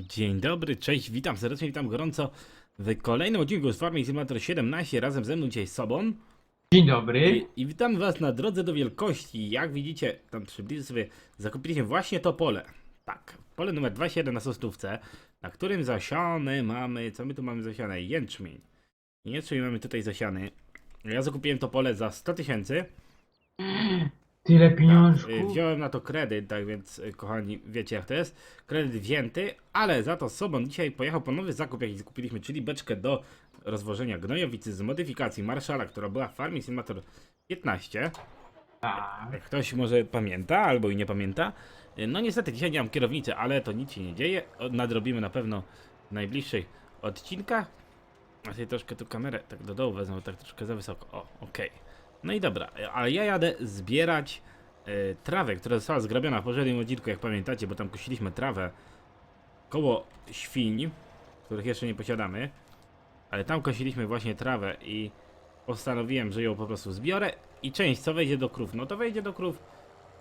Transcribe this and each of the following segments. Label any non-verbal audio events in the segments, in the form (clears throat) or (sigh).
Dzień dobry, cześć, witam serdecznie, witam gorąco w kolejnym odcinku z Farming Simulator 17, razem ze mną dzisiaj z sobą Dzień dobry. I, i witam was na drodze do wielkości. Jak widzicie, tam przybliżę sobie, zakupiliśmy właśnie to pole. Tak, pole numer 27 na Sostówce, na którym zasiane mamy, co my tu mamy zasiane? Jęczmień. Jęczmień mamy tutaj zasiany. Ja zakupiłem to pole za 100 tysięcy. (clears throat) Tyle Tak, pieniążków. y, wziąłem na to kredyt, tak więc y, kochani, wiecie jak to jest. Kredyt wzięty, ale za to sobą dzisiaj pojechał po nowy zakup, jaki zakupiliśmy, czyli beczkę do rozwożenia gnojowicy z modyfikacji Marszala, która była w Farming Simulator 15. Tak. Ktoś może pamięta, albo i nie pamięta. Y, No niestety dzisiaj nie mam kierownicy, ale to nic się nie dzieje. Nadrobimy na pewno w najbliższych odcinkach. A sobie troszkę tu kamerę tak do dołu wezmę, bo tak troszkę za wysoko. O, okej. No i dobra, ale ja jadę zbierać y, trawę, która została zgrabiona w poprzednim odcinku, jak pamiętacie, bo tam kosiliśmy trawę koło świń, których jeszcze nie posiadamy. Ale tam kosiliśmy właśnie trawę i postanowiłem, że ją po prostu zbiorę i część co wejdzie do krów, no to wejdzie do krów,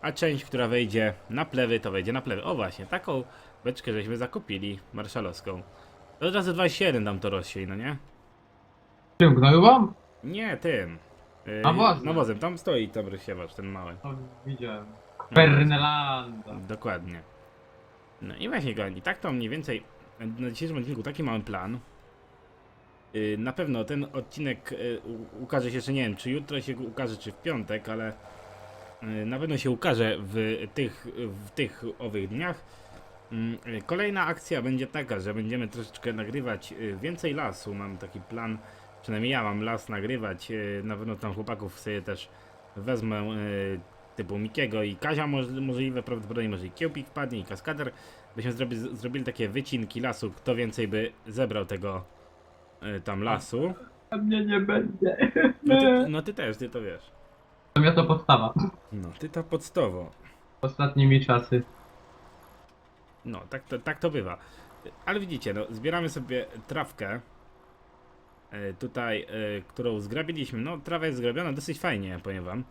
a część, która wejdzie na plewy, to wejdzie na plewy. O właśnie, taką beczkę żeśmy zakupili, marszalowską. To od razu 27 tam to rozsiej, no nie? Czym gnojową? Nie, tym. Yy, Nawozem. Nawozem, tam stoi tam rozsiewacz, ten mały. O, widziałem. No, Fernelanda. Dokładnie. No i właśnie Gani, tak to mniej więcej na dzisiejszym odcinku taki mamy plan. Yy, Na pewno ten odcinek yy, u- ukaże się jeszcze nie wiem, czy jutro się ukaże, czy w piątek, ale yy, na pewno się ukaże w tych, w tych owych dniach. Mm, yy, Kolejna akcja będzie taka, że będziemy troszeczkę nagrywać yy, więcej lasu. Mam taki plan, przynajmniej ja mam las nagrywać. yy, Na pewno tam chłopaków sobie też wezmę yy, typu Mikiego i Kazia możliwe, prawdopodobnie może i Kiełpik wpadnie i Kaskader. Byśmy zrobi, zrobili takie wycinki lasu, kto więcej by zebrał tego y, tam lasu. A mnie nie będzie. No ty, no ty też, ty to wiesz. To mnie to podstawa. No ty to podstawowo. Ostatnimi czasy. No, tak to, tak to bywa. Ale widzicie, no, zbieramy sobie trawkę. E, Tutaj, e, którą zgrabiliśmy. No, trawa jest zgrabiona dosyć fajnie, powiem wam.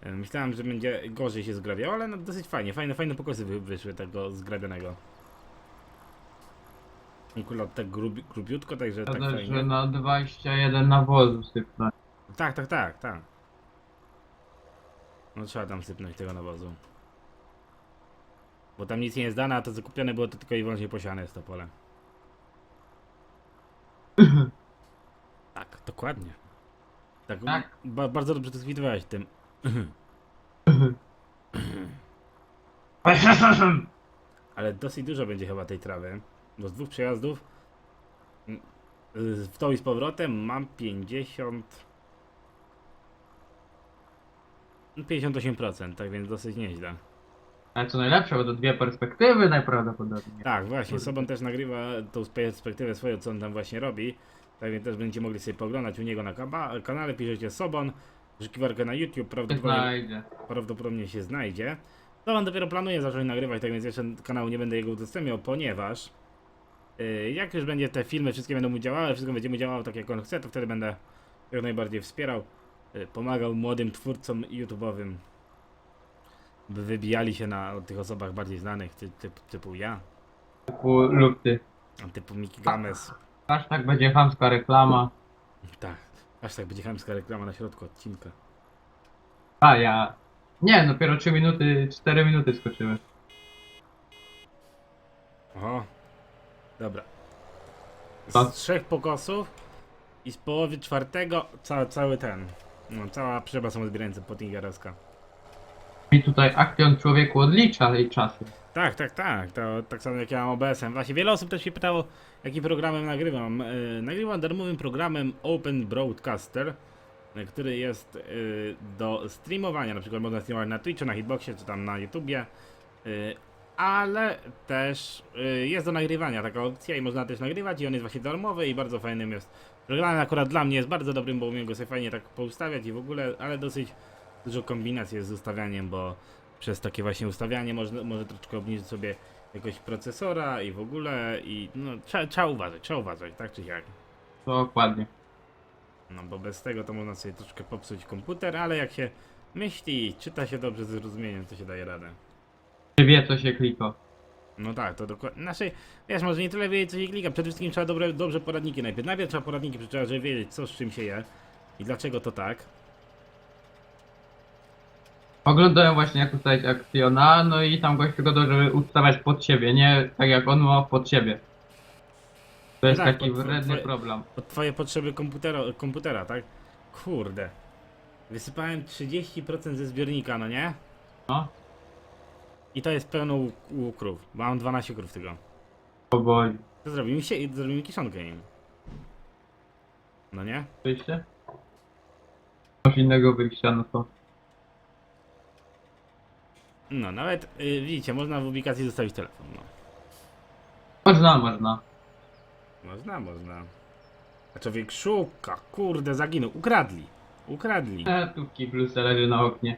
E, Myślałem, że będzie gorzej się zgrabiało, ale no, dosyć fajnie. Fajne, fajne pokosy wy, wyszły tego zgrabionego. Akurat tak grub, grubiutko, także tak Zgadza, fajnie. na 21 nawozu. Tak, tak, tak, tak. No trzeba tam sypnąć tego nawozu. Bo tam nic nie jest dane, a to zakupione było to tylko i wyłącznie posiane jest to pole. (laughs) tak, dokładnie. Tak, Tak. Ba bardzo dobrze to zwidowałeś tym. Ale dosyć dużo będzie chyba tej trawy. Bo z dwóch przejazdów mm, y, w tą i z powrotem mam 50. no 58%, tak więc dosyć nieźle. Ale co najlepsze, bo to dwie perspektywy najprawdopodobniej. Tak, właśnie, Sobon też nagrywa tą perspektywę swoją, co on tam właśnie robi. Tak więc też będziecie mogli sobie poglądać u niego na kaba- kanale, piszecie Sobon, wyszukiwarkę na YouTube, Nie prawdopodobnie, znajdzie. prawdopodobnie się znajdzie. To on dopiero planuje zacząć nagrywać, tak więc jeszcze kanału nie będę jego udostępniał, ponieważ yy, jak już będzie te filmy, wszystkie będą mu działały, wszystko będzie mu działało tak jak on chce, to wtedy będę jak najbardziej wspierał, yy, pomagał młodym twórcom YouTube'owym, by wybijali się na tych osobach bardziej znanych, ty, typ, typu ja, Typu lub ty. typu Miki Games. Aż tak będzie chamska reklama. Tak, aż tak będzie chamska reklama na środku odcinka. A ja. Nie, dopiero 3 minuty, 4 minuty skoczyły. Oho. Dobra. Co? Z trzech pokosów i z połowy czwartego ca cały ten. No, cała przeba samozbierająca Pottingerowska. I tutaj akcjon człowieku odlicza jej czasy. Tak, tak, tak. To tak samo jak ja mam OBS-em. Właśnie wiele osób też się pytało, jakim programem nagrywam. Yy, nagrywam darmowym programem Open Broadcaster, yy, który jest yy, do streamowania. Na przykład można streamować na Twitchu, na Hitboxie czy tam na YouTubie. Yy, ale też yy, jest do nagrywania taka opcja i można też nagrywać i on jest właśnie darmowy i bardzo fajnym jest. Programem akurat dla mnie jest bardzo dobrym, bo umiem go sobie fajnie tak poustawiać i w ogóle, ale dosyć dużo kombinacji jest z ustawianiem, bo przez takie właśnie ustawianie można, może troszeczkę obniżyć sobie jakość procesora i w ogóle i no trzeba, trzeba uważać, trzeba uważać, tak czy siak. Dokładnie. No bo bez tego to można sobie troszkę popsuć komputer, ale jak się myśli i czyta się dobrze z zrozumieniem, to się daje radę. Czy wie co się klika? No tak, to dokładnie. Znaczy, wiesz, może nie tyle wiedzieć, co się klika. Przede wszystkim trzeba dobre, dobrze poradniki najpierw. Najpierw trzeba poradniki przeczytać, żeby wiedzieć, co z czym się je i dlaczego to tak. Oglądałem właśnie jak ustawiać akcjona, no i tam gość tylko to, żeby ustawiać pod siebie, nie tak jak on ma pod siebie. To jest tak, taki pod- wredny problem. Pod twoje potrzeby komputera, komputera, tak? Kurde. Wysypałem 30% ze zbiornika, no nie? No, I to jest pełno u, u krów. bo Mam 12 krów tylko. powoli. To zrobimy się zrobimy kiszonkę im. No nie? Wyjście? Masz innego wyjścia, no to. No, nawet y, widzicie, można w ubikacji zostawić telefon. No. Można, można. Można, można. A człowiek szuka, kurde, zaginął. Ukradli. Ukradli. E, tu w kiblu leży na oknie.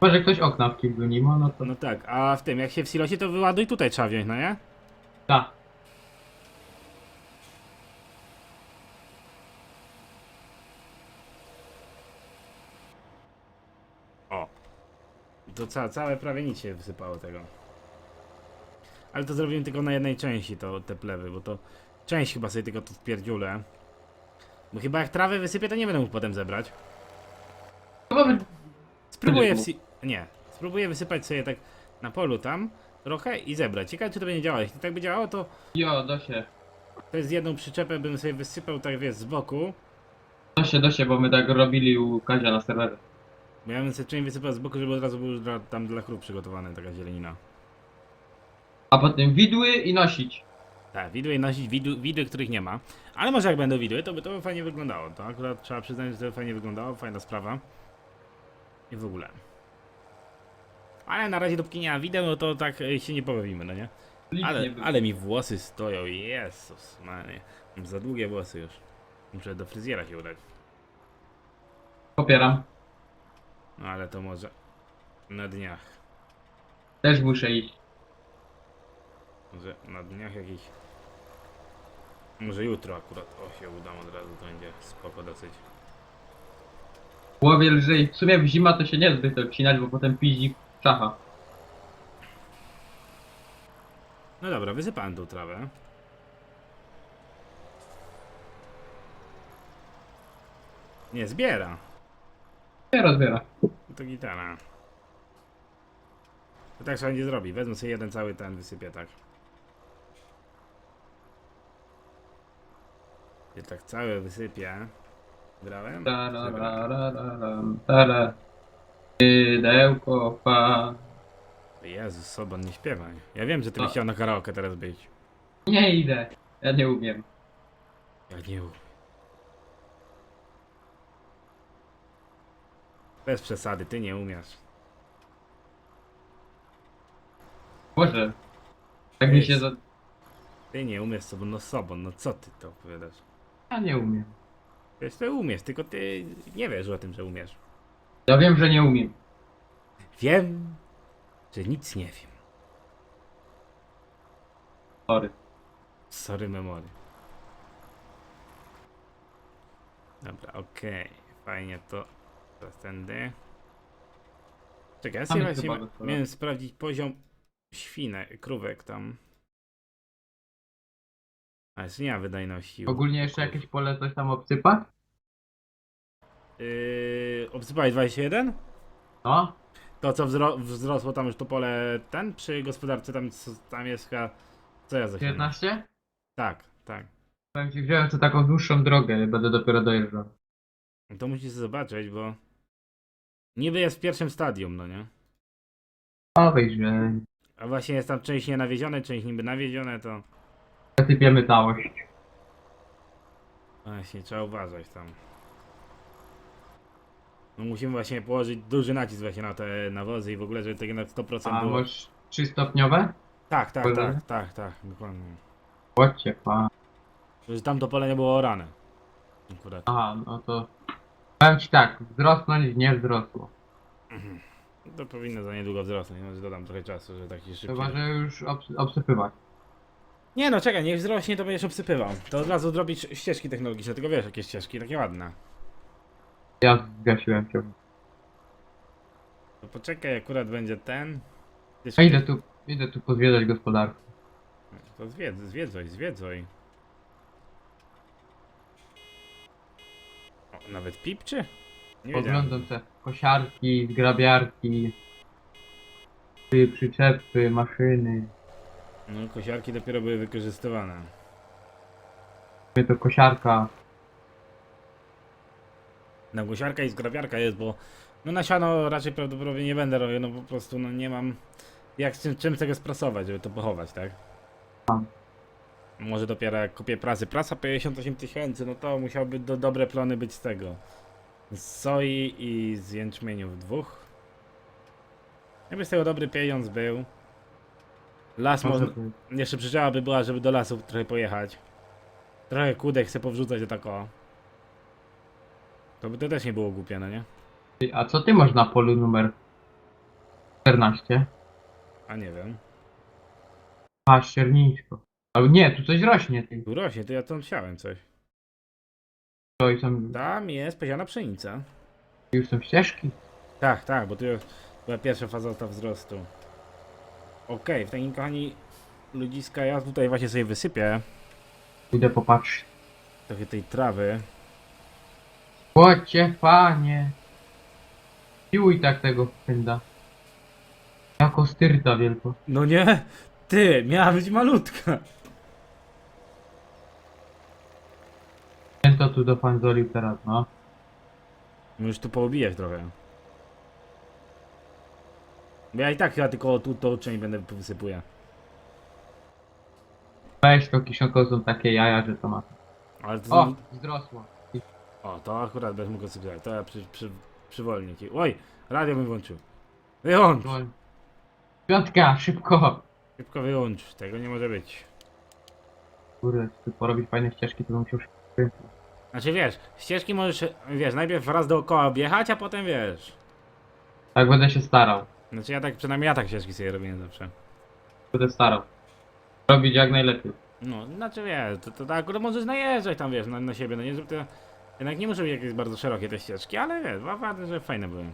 Może ktoś okna w kiblu nie ma, no to No tak, a w tym, jak się w silosie, to wyładuj tutaj trzeba wziąć, no nie? tak. To ca całe prawie nic się wysypało tego. Ale to zrobimy tylko na jednej części, to te plewy, bo to część chyba sobie tylko tu wpierdziulę. Bo chyba jak trawę wysypię, to nie będę mógł potem zebrać. Spróbuję w Będziesz si Nie. Spróbuję wysypać sobie tak na polu tam trochę i zebrać. Ciekawe czy to będzie działać. Jeśli tak by działało, to Jo, do się. to jest jedną przyczepę bym sobie wysypał tak wiesz z boku. Do się, do się, bo my tak robili u Kazia na serwerze. Bo ja bym sobie część wysypał z boku, żeby od razu był dla, tam dla krów przygotowana taka zielenina. A potem widły i nosić. Tak, widły nosić widły, widły, których nie ma. Ale może jak będą widły, to by to by fajnie wyglądało. To akurat trzeba przyznać, że to by fajnie wyglądało, fajna sprawa. I w ogóle. Ale na razie dopóki nie ma wideł, no to tak e, się nie pobawimy, no nie? Ale, ale mi włosy stoją, Jezus, manie. Mam za długie włosy już. Muszę do fryzjera się udać. Popieram. Ale to może na dniach. Też muszę iść. Może na dniach jakiś. Może jutro akurat. O, się udam od razu, to będzie spoko dosyć. Łowię lżej. W sumie w zima to się nie zbyt odcinać, bo potem piździ czacha. No dobra, wysypałem tą trawę. Nie, zbiera. Nie rozbiera. To gitara. To tak trzeba będzie zrobić. Wezmę sobie jeden cały ten, wysypię tak. I tak cały wysypię. Tararararam, tara. Mydełko, pa. Jezus, Soban, nie śpiewaj. Ja wiem, że ty byś chciał na karaoke teraz być. Nie idę. Ja nie umiem. Ja nie umiem. Bez przesady, ty nie umiesz. Boże. Tak mi się za... Ty nie umiesz Sobon, no Sobon, no co ty to opowiadasz? Ja nie umiem. Wiesz, ty umiesz, tylko ty nie wiesz o tym, że umiesz. Ja wiem, że nie umiem. Wiem, że nic nie wiem. Sorry. Sorry memory. Dobra, okej. Fajnie to. Teraz tędy. Czekaj, ja właśnie chyba miałem sprawdzić poziom świnek, krówek tam. A jeszcze nie ma wydajności. u Ogólnie jeszcze krów. jakieś pole coś tam obsypać? Yy, obsypałeś 21? No. To co wzro wzrosło tam już to pole ten przy gospodarce tam, co- tam jest chyba. Co ja za 19? Tak, tak. Powiem ci, wziąłem sobie taką dłuższą drogę, będę dopiero dojeżdżał. No To musisz zobaczyć, bo niby jest w pierwszym stadium, no nie? O, wyjrzę. A właśnie jest tam część nienawiezione, część niby nawiezione, to Zasypiemy całość. właśnie trzeba uważać tam. No musimy właśnie położyć duży nacisk właśnie na te nawozy i w ogóle, żeby tego na 100% A było. masz 3 stopniowe? Tak, tak, tak, tak, tak, dokładnie. Chodźcie, pa. Żeby tam to pole nie było orane. Akurat. Aha, no to... Powiem ci tak, wzrosnąć nie wzrosło. To powinno za niedługo wzrosnąć, może dodam trochę czasu, że tak się szybciej... Chyba, że już obs obsypywać. Nie no, czekaj, niech wzrośnie, to będziesz obsypywał. To od razu zrobić ścieżki technologiczne, tylko wiesz, jakie ścieżki, takie ładne. Ja zgasiłem cię. poczekaj, akurat będzie ten. A idę tu, idę tu pozwiedzać gospodarkę. To zwiedz, zwiedzaj, zwiedzaj. Nawet pipczy? Nie wiedziałem. Oglądam te kosiarki, zgrabiarki, ty przyczepy, maszyny. No, kosiarki dopiero były wykorzystywane. Mówię to kosiarka. No, kosiarka i zgrabiarka jest, bo no na siano raczej prawdopodobnie nie będę robił, no po prostu no nie mam jak z czym, czym tego sprasować, żeby to pochować, tak? Może dopiero jak kupię prasy. Prasa 58 tysięcy, no to musiałby do, dobre plony być z tego. Z soi i z jęczmieniu w dwóch. Jakby z tego dobry pieniądz był. Las Może można... Jeszcze przyczepa by była, żeby do lasu trochę pojechać. Trochę kudek chcę powrzucać do tak o. To by to też nie było głupie, no nie? Ty, A co ty masz na polu numer 14? A nie wiem. A, ściernisko. Ale nie, tu coś rośnie. Ty. Tu rośnie, to ja tam siałem coś. To i są, Tam jest poziana pszenica. już są ścieżki. Tak, tak, bo tu była pierwsza faza ta wzrostu. Okej, w takim kochani ludziska, ja tutaj właśnie sobie wysypię Idę popatrzeć. trochę tej trawy. Chodźcie, panie. Piłuj tak tego pęda. Jako styrta wielko. No nie, ty, miała być malutka. To tu dofanzolił teraz, no. Już tu poobijać trochę. Bo ja i tak chyba tylko tu tą część będę wysypuję. Weź to kiszonko są takie jaja, że to ma. Ale to O, zdrosło. O, to akurat będę mógł sobie To ja przy, przy, przywolnię ci. Oj, radio bym włączył. Wyłącz! Piątka, szybko. Szybko wyłącz, tego nie może być. Kurde, tu porobić fajne ścieżki, to bym musiał szybko. Znaczy wiesz, ścieżki możesz, wiesz, najpierw raz dookoła objechać, a potem wiesz. Tak będę się starał. Znaczy ja tak, przynajmniej ja tak ścieżki sobie robię zawsze. Będę starał. Robić jak najlepiej. No, znaczy wiesz, to, to tak akurat możesz najeżdżać tam, wiesz, na, na siebie, no nie, żeby to... Jednak nie muszą być jakieś bardzo szerokie te ścieżki, ale wiesz, wa- ważne, że fajne były.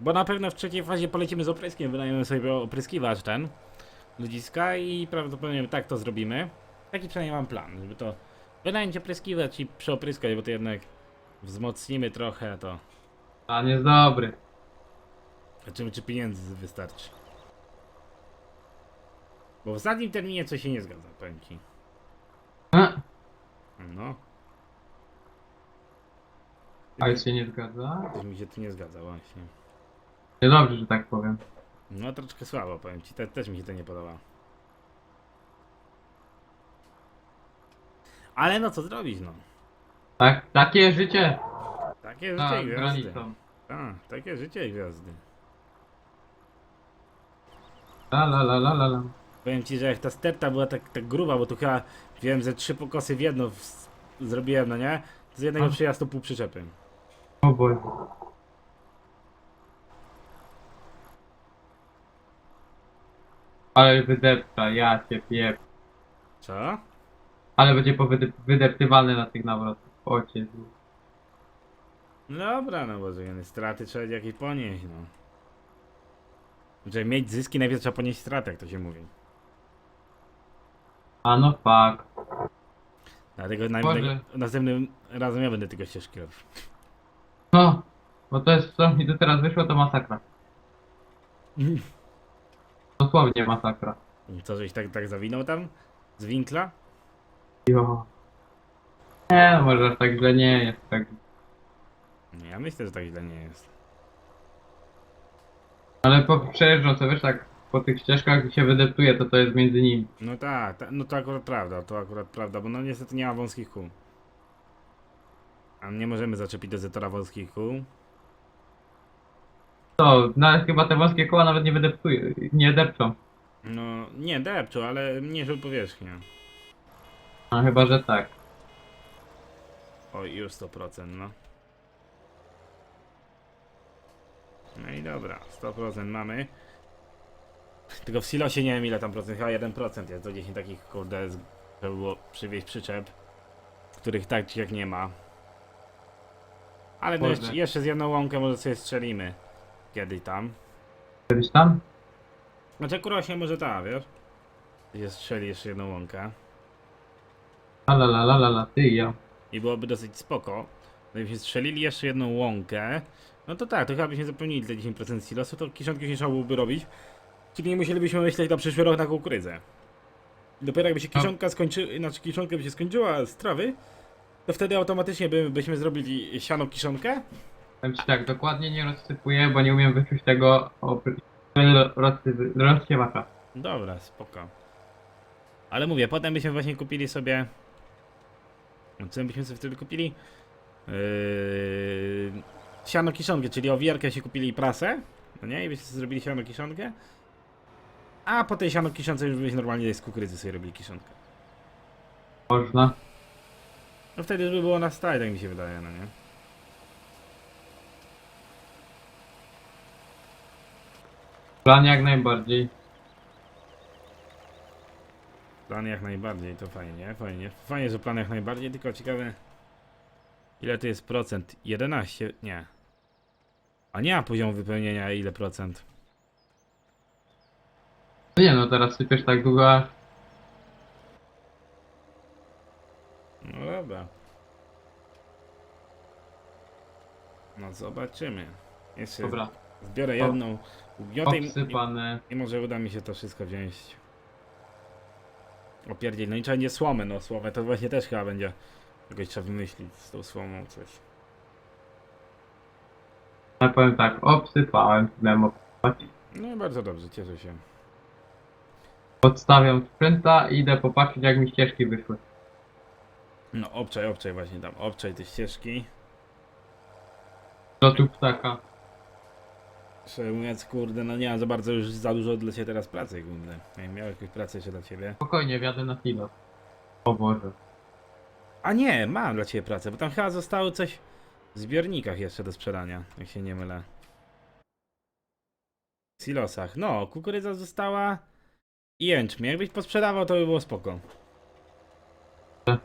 Bo na pewno w trzeciej fazie polecimy z opryskiem, wynajmiemy sobie opryskiwacz ten, ludziska i prawdopodobnie tak to zrobimy. Taki przynajmniej mam plan, żeby to wynająć opryskiwacz i przeopryskać, bo to jednak wzmocnimy trochę, to Plan jest dobry. zobaczymy czy pieniędzy wystarczy. Bo w ostatnim terminie coś się nie zgadza, powiem ci. A, No, ale się nie zgadza. coś mi się tu nie zgadza właśnie. Niedobrze, że tak powiem. No troszkę słabo, powiem ci, te, też mi się to nie podoba. Ale no co zrobić, no. Tak, takie życie. Takie Za życie i gwiazdy. granicą. Tak, takie życie i gwiazdy. La la la la la la. Powiem ci, że jak ta sterta była tak, tak gruba, bo tu chyba wiem, że trzy pokosy w jedno w, zrobiłem, no nie? Z jednego A. przyjazdu pół przyczepy. O Boże. Ale wydepta, ja cię piep. Co? Ale będzie powydep- wydeptywany na tych nawrotach. O cię. No dobra, no bo że straty trzeba jakieś ponieść, no. Żeby mieć zyski, najpierw trzeba ponieść straty, jak to się mówi. A no fuck. Dlatego na, Boże. na, następnym razem ja będę tylko ścieżki robił. No, bo to jest, co mi tu teraz wyszło, to masakra. (laughs) Dosłownie masakra. Co, żeś tak, tak zawinął tam? Z winkla? Jo. Nie, no może aż tak źle nie jest. Tak. Nie, ja myślę, że tak źle nie jest. Ale po przejeżdżą sobie, wiesz, tak po tych ścieżkach się wydeptuje, to to jest między nimi. No tak, ta, no to akurat prawda, to akurat prawda, bo no niestety nie ma wąskich kół. A nie możemy zaczepić do zetora wąskich kół. To, nawet chyba te wąskie koła nawet nie wydeptuje, nie depczą. No, nie depczą, ale mniejszą powierzchnię. A chyba, że tak. Oj, już 100%, no. No i dobra, 100% mamy. Tylko w silosie nie wiem ile tam procent, chyba 1% jest do 10 takich kurde, żeby było przywieźć przyczep, których tak czy jak nie ma. Ale no jeszcze, jeszcze z jedną łąkę może sobie strzelimy. Kiedyś tam. Kiedyś tam? Znaczy akurat się może ta, wiesz? Jest strzeli jeszcze jedną łąkę. La la la la la, la ty ja. I byłoby dosyć spoko. No Gdybyśmy strzelili jeszcze jedną łąkę, no to tak, to chyba byśmy zapełnili te 10% silosu, to kiszonki już nie trzeba byłoby robić. Czyli nie musielibyśmy myśleć na przyszły rok na kukurydzę. Dopiero jakby się No. kiszonka skończyła, znaczy kiszonka by się skończyła z trawy, to wtedy automatycznie by, byśmy zrobili siano kiszonkę. Powiem ci tak, dokładnie nie rozsypuję, bo nie umiem wyczuć tego rozsiewacza. Dobra, spoko. Ale mówię, potem byśmy właśnie kupili sobie. Co byśmy sobie wtedy kupili? Yy... Siano kiszonkę, czyli owierkę się kupili i prasę. No nie? I byśmy sobie zrobili siano kiszonkę. A po tej siano kiszonce już byśmy normalnie z kukurydzy sobie robili kiszonkę. Można. No wtedy już by było na stałe, tak mi się wydaje, no nie? Plan jak najbardziej. Plan jak najbardziej, to fajnie, fajnie. Fajnie, że plan jak najbardziej, tylko ciekawe. Ile to jest procent? 11? Nie. A nie ma poziomu wypełnienia ile procent? No nie no, teraz sypiesz tak długo, aż No dobra. No zobaczymy. Jeszcze Dobra, zbiorę jedną ugniotę i, obsypane. i może uda mi się to wszystko wziąć. Opierdziel. No i trzeba nie słomę, no słomę to właśnie też chyba będzie. Jakoś trzeba wymyślić z tą słomą coś. Ja powiem tak, obsypałem, miałem obsypać. No bardzo dobrze, cieszę się. Podstawiam sprzęta i idę popatrzeć jak mi ścieżki wyszły. No obczaj, obczaj właśnie tam, obczaj te ścieżki. Do tu ptaka. Szczerze mówiąc, kurde, no nie mam za bardzo już za dużo dla ciebie teraz pracy, kurde. Jak miał jakąś pracę jeszcze dla ciebie. Spokojnie, wjadę na kilo. O Boże. A nie, mam dla ciebie pracę, bo tam chyba zostało coś w zbiornikach jeszcze do sprzedania, jak się nie mylę. W silosach. No, kukurydza została i jęczmień. Jakbyś posprzedawał, to by było spoko. Tak.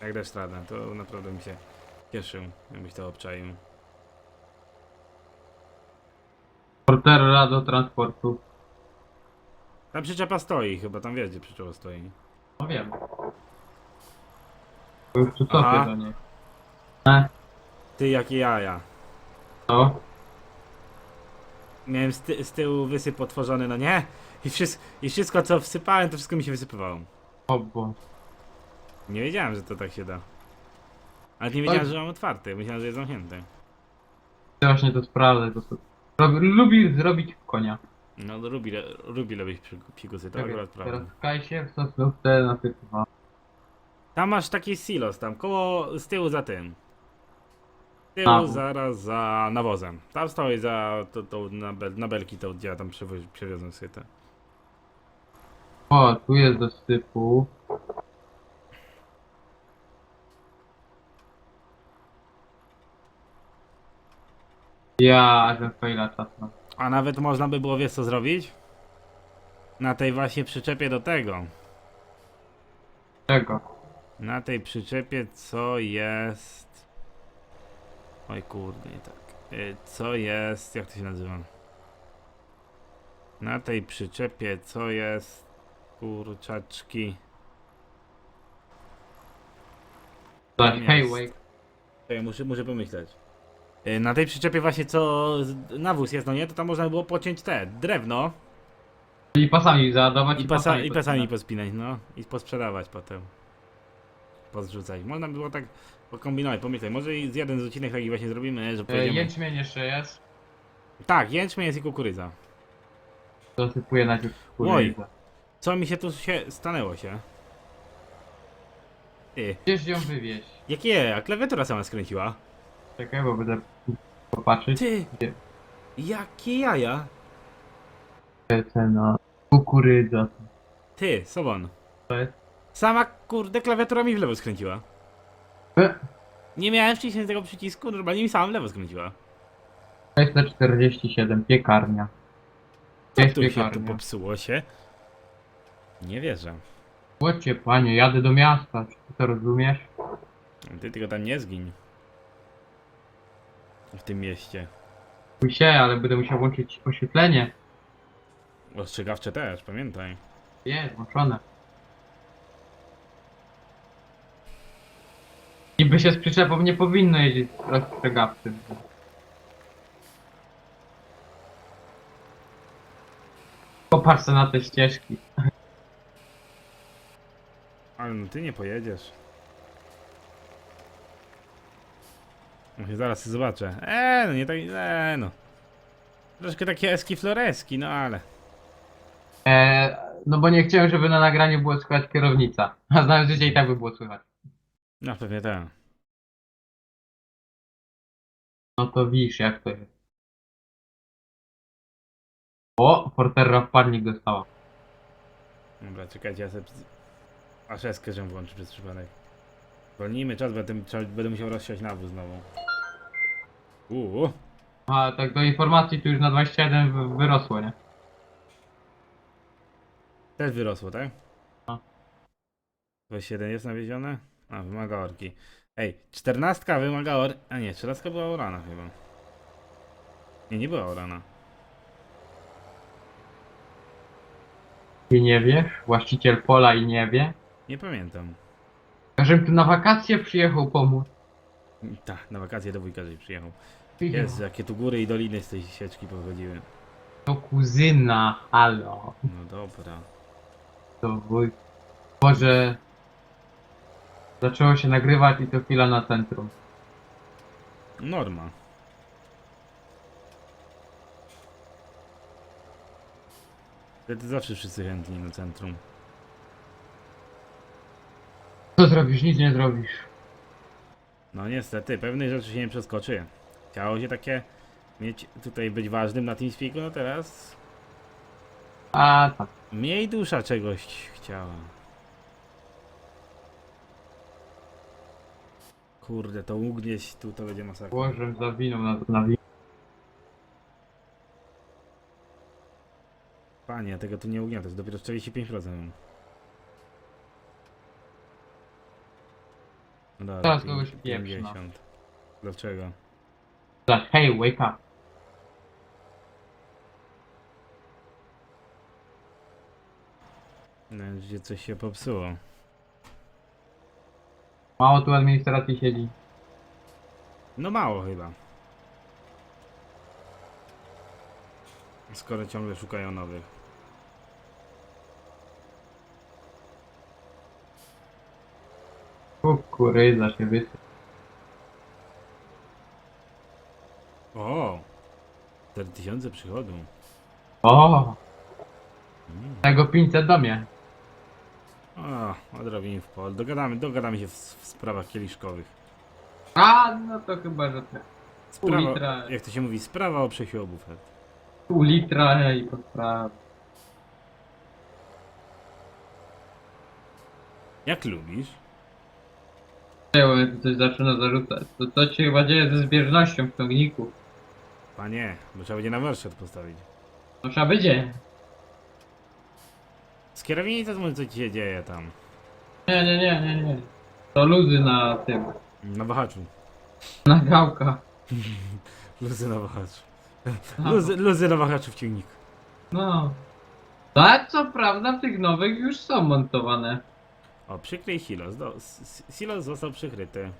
Jak dasz radę, to naprawdę mi się cieszył, jakbyś to obczaił. Portera do transportu. Ta przyczepa stoi chyba, tam wiesz gdzie przyczepa stoi. No wiem. Bo już Aha. copię do niej. E, Ty, jakie jaja. to. Miałem z, ty z tyłu wysyp otworzony, no nie? I, wszystko, I wszystko co wsypałem, to wszystko mi się wysypywało. O Boże. Nie wiedziałem, że to tak się da. Ale nie wiedziałem, że mam otwarty, myślałem, że jest zamknięty. Ja właśnie to sprawdzę. To Robi, lubi zrobić konia. No lubi, lubi robić przy- psikusy, to akurat teraz prawda. skaj się w sosnówce nasypywa. Tam masz taki silos, tam koło, z tyłu za tym. Z tyłu zaraz za nawozem. Tam stoi za to, to na, bel, na belki, to gdzie ja tam przewo- przewiozłem syte. O, tu jest do sypu. Ja, że fejla czasem. A nawet można by było, wiesz co zrobić? Na tej właśnie przyczepie do tego. Czego? Na tej przyczepie co jest... Oj kurde, nie tak. Y, Co jest... jak to się nazywa? Na tej przyczepie co jest... Kurczaczki... Hej, jest. wake. Czekaj, muszę, muszę pomyśleć. Y, Na tej przyczepie właśnie co nawóz jest, no nie? To tam można było pociąć te, drewno I pasami załadować i, pasa, i pasami pospinać, no. I posprzedawać potem. Pozrzucać. Można by było tak pokombinować, pomyśleć. Może i z jeden z odcinek taki właśnie zrobimy, że E, pojedziemy... Jęczmień jeszcze jest. Tak, jęczmień jest i kukurydza. Dosypuję najpierw Oj. kukurydzę. Co mi się tu się stanęło się? Ty, Gdzieś ją wywieźć. jakie? A klawiatura sama skręciła? Czekaj, bo będę popatrzeć. Ty, Gdzie? jakie jaja? Cena. Kukurydza. Ty, Sobon. To jest. Sama kurde klawiatura mi w lewo skręciła. E, Nie miałem wcześniej tego przycisku, normalnie mi sama w lewo skręciła. 647, piekarnia. Co Jest tu się tu piekarnia. popsuło się? Nie wierzę. Łocie, panie, jadę do miasta. Czy ty to rozumiesz? Ty tylko tam nie zgiń. W tym mieście. Chuj się, ale będę musiał włączyć oświetlenie. Ostrzegawcze też, pamiętaj. Jest, włączone. Niby się z przyczepą nie powinno jeździć rozstrzegawczym. Popatrz se na te ścieżki. Ale no ty nie pojedziesz. Może zaraz zobaczę. Eee, no nie tak, eee, no. Troszkę takie eski floreski, no ale. Eee, no bo nie chciałem, żeby na nagraniu było słychać kierownica. A znając życie i tak by było słychać. No pewnie tak. No to widzisz jak to jest. O, Porterra wpadnik dostała. Dobra, czekajcie, ja sobie aż eskę żem włączył przez przypadek. Zwolnijmy czas, będę, będę musiał rozsiać nawóz znowu. Uuu, A tak do informacji tu już na 27 wy- wyrosło, nie? też wyrosło, tak? No. 21 jest nawiezione? A, wymaga orki. Ej, 14 wymaga or... A nie, 13 była orana chyba. Nie, nie była orana. Ty nie wiesz? Właściciel pola i nie wie? Nie pamiętam. Żebym tu na wakacje przyjechał pomóc. Tak, na wakacje do wujka żeś przyjechał. Jezu, jakie tu góry i doliny z tej sieczki pochodziły. To kuzyna, halo. No dobra. To wuj. Może... Zaczęło się nagrywać i to chwila na centrum. Norma. Wtedy zawsze wszyscy chętni na centrum. Co zrobisz? Nic nie zrobisz. No niestety, pewnej rzeczy się nie przeskoczy. Chciało się takie mieć tutaj być ważnym na TeamSpeaku, no teraz A tak. mniej dusza czegoś chciała. Kurde, to ugnieść tu to będzie masakra. Łożem zawinął na, na wi- Panie, tego tu nie ugnię, to jest dopiero 45%. No dobra, Teraz pię- kogoś pieprz, no. 50. Dlaczego? Tak, Hej, wake up. No, gdzie coś się popsuło. Mało tu administracji siedzi. No mało chyba. Skoro ciągle szukają nowych. Kukurydza się wysy. O! 4000 przychodu. O, Mm. tego 500 do mnie. O, odrobinę w pol. Dogadamy, dogadamy się w, w sprawach kieliszkowych. A, no to chyba, że te Pół Sprawa, litra. jak to się mówi, sprawa o przesiu obów. pół litra i podpraw. Jak lubisz? Tu coś zaczyna zarzucać. To co ci chyba dzieje ze zbieżnością w ciągniku? Panie, bo trzeba będzie na warsztat postawić. No trzeba będzie. Z kierownicy to co ci się dzieje tam? Nie, nie, nie, nie, nie. To luzy na tym. Na wahaczu. Na gałkach. (laughs) Luzy na wahaczu. Luzy, luzy na wahaczu w ciągniku. No. Tak, co prawda w tych nowych już są montowane. O, przykryj silos. Do, silos został przykryty.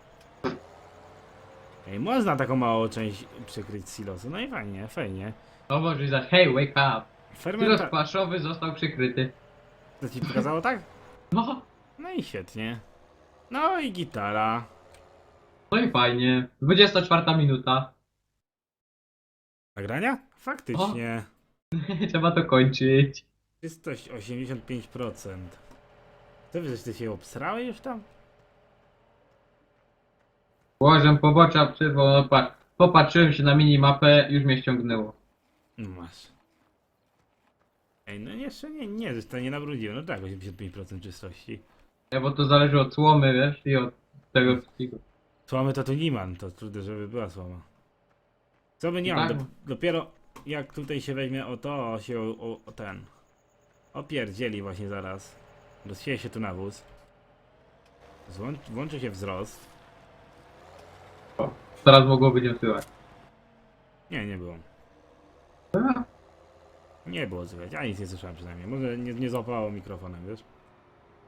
Ej, można taką małą część przykryć silosu. No i fajnie, fajnie. O Boże, za hej, wake up. Silos Fermenta... paszowy został przykryty. To ci pokazało tak? No, No i świetnie. No i gitara. no i fajnie. 24 minuta. Nagrania? Faktycznie. (laughs) Trzeba to kończyć. Czystość 85%. To wiesz, ty się obsrałeś już tam? Łożem pobocza no patrz. Popatrzyłem się na minimapę, już mnie ściągnęło. No masz. Ej, no jeszcze nie, nie, to nie nabrudziłem. No tak, 85% czystości. Ja, bo to zależy od słomy, wiesz, i od tego wszystkiego. Słomy to tu nie mam, to trudno, żeby była słoma. Co by nie mam, Tak. dop- dopiero jak tutaj się weźmie o to, się o, o, o ten. Opierdzieli właśnie zaraz. Rozsieje się tu nawóz. Złącz, włączy się wzrost. Teraz mogło być nie słychać. Nie, nie było. A, Nie było słychać, ja nic nie słyszałem przynajmniej. Może nie, nie złapało mikrofonem, wiesz?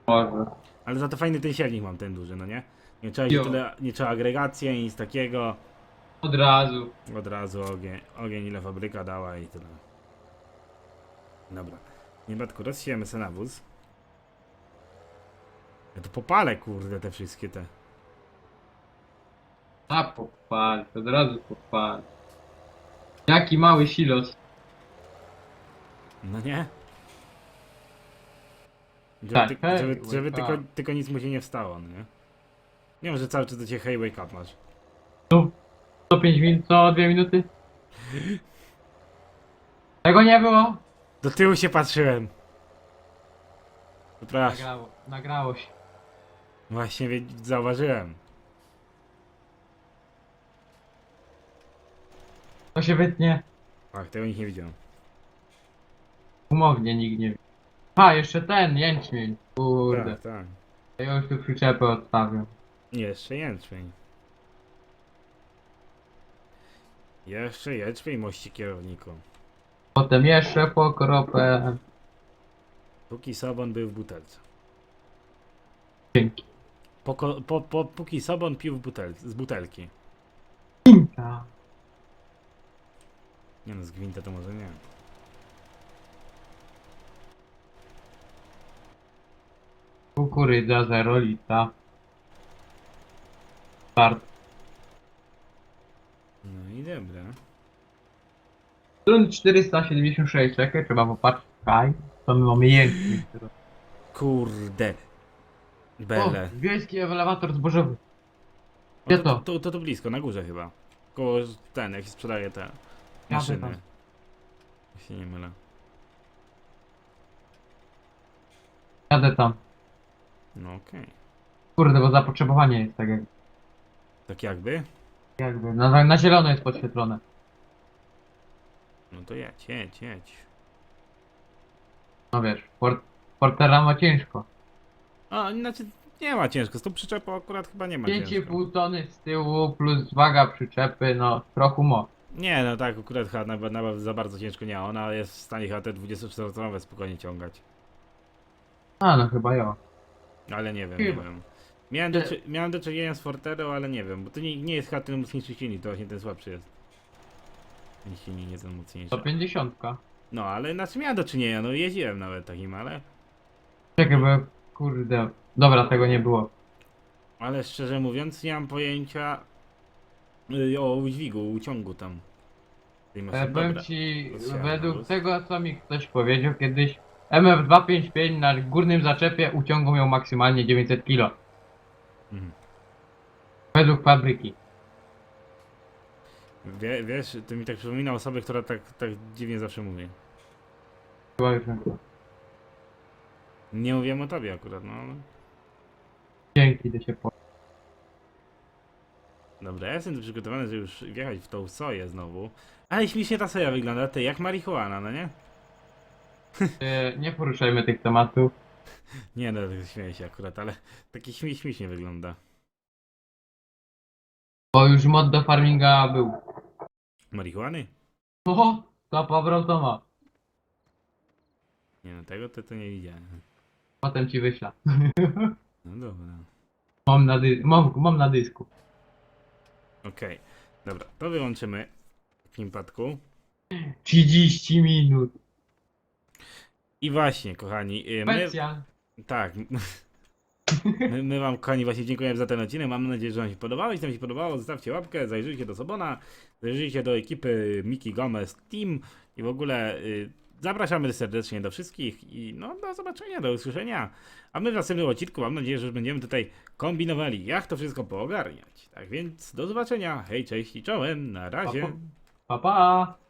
Może. Ale za to fajny ten silnik mam, ten duży, no nie? Nie trzeba, się Jo. tyle, nie trzeba agregacji, nic takiego. Od razu. Od razu ogień, ogień ile fabryka dała i tyle. Dobra. Nie batku, rozsiejemy se nawóz. Ja to popalę, kurde, te wszystkie te. A popal, od razu popal. Jaki mały silos. No nie? Żeby, Tak, ty, hej, żeby, żeby wake tylko, up. tylko nic mu się nie wstało, no nie? Nie wiem, że cały czas do ciebie hey wake up masz. Tu. Co 5 minut, co 2 minuty? Tego nie było. Do tyłu się patrzyłem. Przepraszam. Nagrało, nagrało się. Właśnie wie- zauważyłem. To się wytnie. Ach, tego nikt nie widział. Umownie nikt nie wie. A, jeszcze ten, jęczmień. Kurde. Tak, tak. Ja już tu przyczepę odstawię. Jeszcze jęczmień. Jeszcze jęczmień, mości kierowniku. Potem jeszcze po kropę. Póki Sobon był w butelce. Dzięki. Po, ko- po, po, póki Sobon pił w butelce, z butelki. Pinka. Nie no, z gwinta to może nie. Kukurydza 0 litra. Start. No i dobra. Stron 476, czekaj, trzeba popatrzeć. Kaj. To my mamy jęki. Kurde. O, Bele. wiejski elewator zbożowy. O, Gdzie to, to? to, to, blisko, na górze chyba. Koło ten, jak się sprzedaje te maszyny. tam. Jak się nie mylę. Jadę tam. No okej. Kurde, bo zapotrzebowanie jest tak jak, Tak jakby? jakby. Na, na zielono jest podświetlone. No to jedź, jedź, jedź. No wiesz, port, portera ma ciężko. A, znaczy nie ma ciężko, z tą przyczepą akurat chyba nie ma ciężko. 5,5 tony z tyłu plus waga przyczepy, no trochę mo. Nie, no tak, akurat chyba nawet, nawet za bardzo ciężko nie, ona jest w stanie chyba te 24-tonowe spokojnie ciągać. A no chyba ja. Ale nie wiem, nie Chyba. wiem. Miałem do, czy- miałem do czynienia z Fortero, ale nie wiem, bo to nie, nie jest chyba ten mocniejszy silnik, to właśnie ten słabszy jest. Ten silnik nie ten mocniejszy. To 50. No, ale znaczy miałem do czynienia, no jeździłem nawet takim, ale... Czekaj, bo kurde. Dobra, tego nie było. Ale szczerze mówiąc, nie mam pojęcia y, o udźwigu, uciągu tam. Tej E, maszyny. powiem Dobra. ci, według tego co mi ktoś powiedział kiedyś, MF255 na górnym zaczepie uciągu miał maksymalnie 900 kg. Mhm. Według fabryki. Wie, wiesz, to mi tak przypomina osobę, która tak, tak dziwnie zawsze mówi. Chyba już nie. Nie mówiłem o tobie akurat, no ale... Dzięki, to się po... Dobra, ja jestem przygotowany, żeby już wjechać w tą soję znowu. Ale śmiesznie ta soja wygląda, ty, jak marihuana, no nie? E, nie poruszajmy tych tematów. (laughs) Nie no, tak śmieję się akurat, ale taki śmie śmiesznie wygląda. Bo już mod do farminga był. Marihuany? O, to pobrał to ma. Nie no, tego to, to nie widziałem. Potem ci wyślę. No dobra. Mam na, dy mam, mam na dysku. Okej, dobra, to wyłączymy w takim przypadku. 30 minut. I właśnie, kochani, y, my, Specjal. tak, (laughs) my, my wam, kochani, właśnie dziękujemy za ten odcinek. Mam nadzieję, że wam się podobało. Jeśli wam się podobało, zostawcie łapkę, zajrzyjcie do Sobona, zajrzyjcie do ekipy Miki Gomez Team i w ogóle y, zapraszamy serdecznie do wszystkich i no do zobaczenia, do usłyszenia. A my w następnym odcinku mam nadzieję, że będziemy tutaj kombinowali, jak to wszystko poogarniać. Tak więc do zobaczenia, hej, cześć i czołem, na Pa, razie. pa. pa, pa.